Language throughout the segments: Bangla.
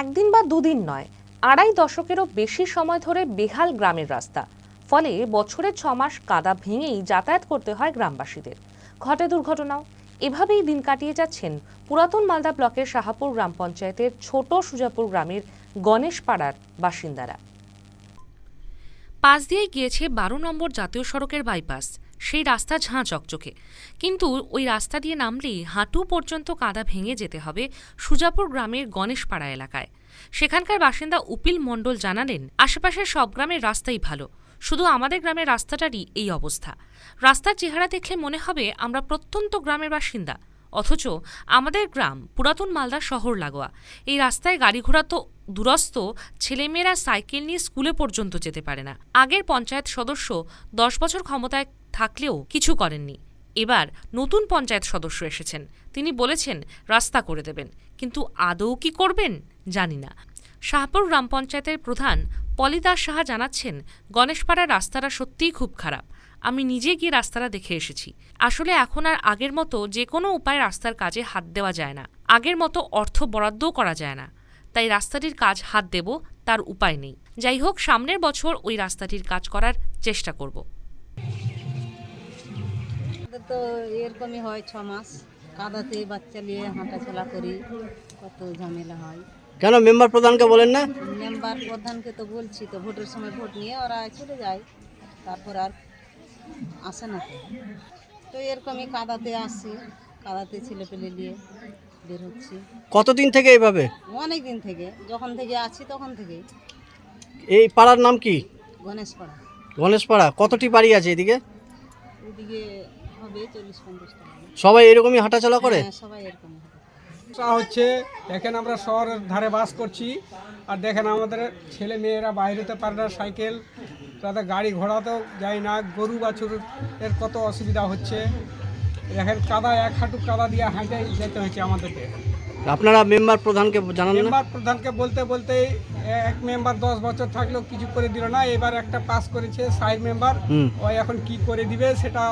একদিন বা দুদিন নয়, আড়াই দশকেরও বেশি সময় ধরে বেহাল গ্রামের রাস্তা। ফলে বছরে ছ মাস কাদা ভেঙেই যাতায়াত করতে হয় গ্রামবাসীদের। ঘটে দুর্ঘটনাও। এভাবেই দিন কাটিয়ে যাচ্ছেন পুরাতন মালদা ব্লকের শাহাপুর গ্রাম পঞ্চায়েতের ছোট সুজাপুর গ্রামের গণেশ পাড়ার বাসিন্দারা। পাশ দিয়ে গিয়েছে বারো নম্বর জাতীয় সড়কের বাইপাস। সেই রাস্তা ঝাঁ চকচকে। কিন্তু ওই রাস্তা দিয়ে নামলেই হাঁটু পর্যন্ত কাদা ভেঙে যেতে হবে সুজাপুর গ্রামের গণেশপাড়া এলাকায়। সেখানকার বাসিন্দা উপিল মণ্ডল জানালেন, আশেপাশের সব গ্রামের রাস্তাই ভালো, শুধু আমাদের গ্রামের রাস্তাটারই এই অবস্থা। রাস্তার চেহারা দেখলে মনে হবে আমরা প্রত্যন্ত গ্রামের বাসিন্দা। অথচ আমাদের গ্রাম পুরাতন মালদা শহর লাগোয়া। এই রাস্তায় গাড়ি ঘোড়া তো দূরস্থ ছেলেমেয়েরা সাইকেল নিয়ে স্কুলে পর্যন্ত যেতে পারে না। আগের পঞ্চায়েত সদস্য দশ বছর ক্ষমতায় থাকলেও কিছু করেননি। এবার নতুন পঞ্চায়েত সদস্য এসেছেন। তিনি বলেছেন, রাস্তা করে দেবেন। কিন্তু আদৌ কি করবেন? জানি না। শাহপুর গ্রাম পঞ্চায়েতের প্রধান পলিদাস সাহা জানাচ্ছেন, গণেশপাড়ার রাস্তাটা সত্যিই খুব খারাপ। আমি নিজে গিয়ে রাস্তাটা দেখে এসেছি। আসলে এখন আর আগের মতো যে কোনো উপায়ে রাস্তার কাজে হাত দেওয়া যায় না। আগের মতো অর্থ বরাদ্দও করা যায় না। তাই রাস্তাটির কাজ হাত দেব, তার উপায় নেই। যাই হোক, সামনের বছর ওই রাস্তাটির কাজ করার চেষ্টা করব। তো এরকমই হয় ছ মাস। কাদাতে বাচ্চা নিয়ে হাঁটাচলা করি কত ঝামেলা হয়। কেন মেম্বার প্রধানকে বলেন না? মেম্বার প্রধানকে তো বলছি তো ভোটের সময় ভোট নিয়ে ওরা চলে যায় তারপর আর আসে না। তো তো এরকমই কাদাতে আসছি কাদাতে ছেলে পেলে নিয়ে বের হচ্ছি। কতদিন থেকে এইভাবে অনেক দিন থেকে যখন থেকে আছি তখন থেকেই। এই পাড়ার নাম কি? গণেশপাড়া। গণেশপাড়া। কতটি বাড়ি আছে এদিকে? ওইদিকে চল্লিশ। সবাই এরকমই হাঁটাচলা করে? হ্যাঁ সবাই এরকম সমস্যা হচ্ছে দেখেন আমরা শহরের ধারে বাস করছি আর দেখেন আমাদের ছেলে মেয়েরা বাইরেতে পারে না সাইকেল তাদের গাড়ি ঘোড়াতেও যায় না গরু বাছুর এর কত অসুবিধা হচ্ছে। দেখেন কাদা এক হাঁটু কাদা দিয়ে হাঁটে যেতে হয়েছে আমাদেরকে। আপনারা মেম্বার প্রধানকে জানান মেম্বার প্রধানকে বলতে বলতে এক মেম্বার দশ বছর থাকলেও কিছু করে দিল না এবার একটা পাস করেছে সাইড মেম্বার ওই এখন কি করে দিবে সেটা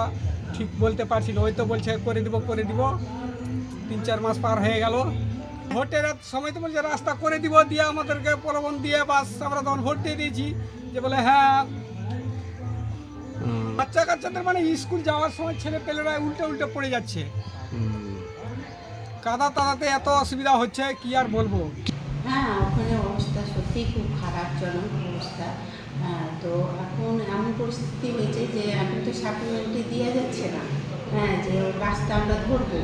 ঠিক বলতে পারছি না ওই তো বলছে করে দিব করে দিব। তিন চার মাস পার হয়ে গেল। ভোটের সময় তো বলছে রাস্তা করে দিব দিয়ে আমাদেরকে প্রলোভন দিয়ে বাস আমরা তখন ভোট দিয়ে দিয়েছি। যে বলে হ্যাঁ। বাচ্চা কাচ্চাদের মানে স্কুল যাওয়ার সময় ছেলে পেলেরা উল্টে উল্টে পড়ে যাচ্ছে। কাদা তাদাতে এত অসুবিধা হচ্ছে কি আর বলব? হ্যাঁ সত্যিই খুব খারাপজনক অবস্থা। তো এখন এমন পরিস্থিতি হয়েছে যে এখন তো সাপ্লিমেন্টে দেওয়া যাচ্ছে না। হ্যাঁ যে রাস্তা আমরা ধরবো।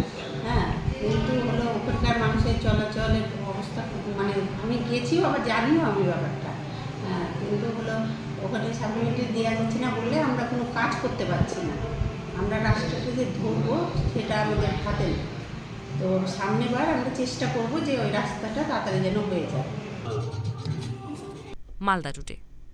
হ্যাঁ কিন্তু হলো ওখানকার মানুষের চলাচলের অবস্থা মানে আমি গেছিও আবার জানিও আমি ব্যাপারটা। হ্যাঁ কিন্তু হলো ওখানে সাপ্লিমেন্টে দেওয়া যাচ্ছে না বললে আমরা কোনো কাজ করতে পারছি না। আমরা রাস্তাটা যে ধরবো সেটা আমাদের হাতে নেই। তো সামনেবার আমরা চেষ্টা করব যে ওই রাস্তাটা তাড়াতাড়ি যেন হয়ে যায়। মালদা টুডে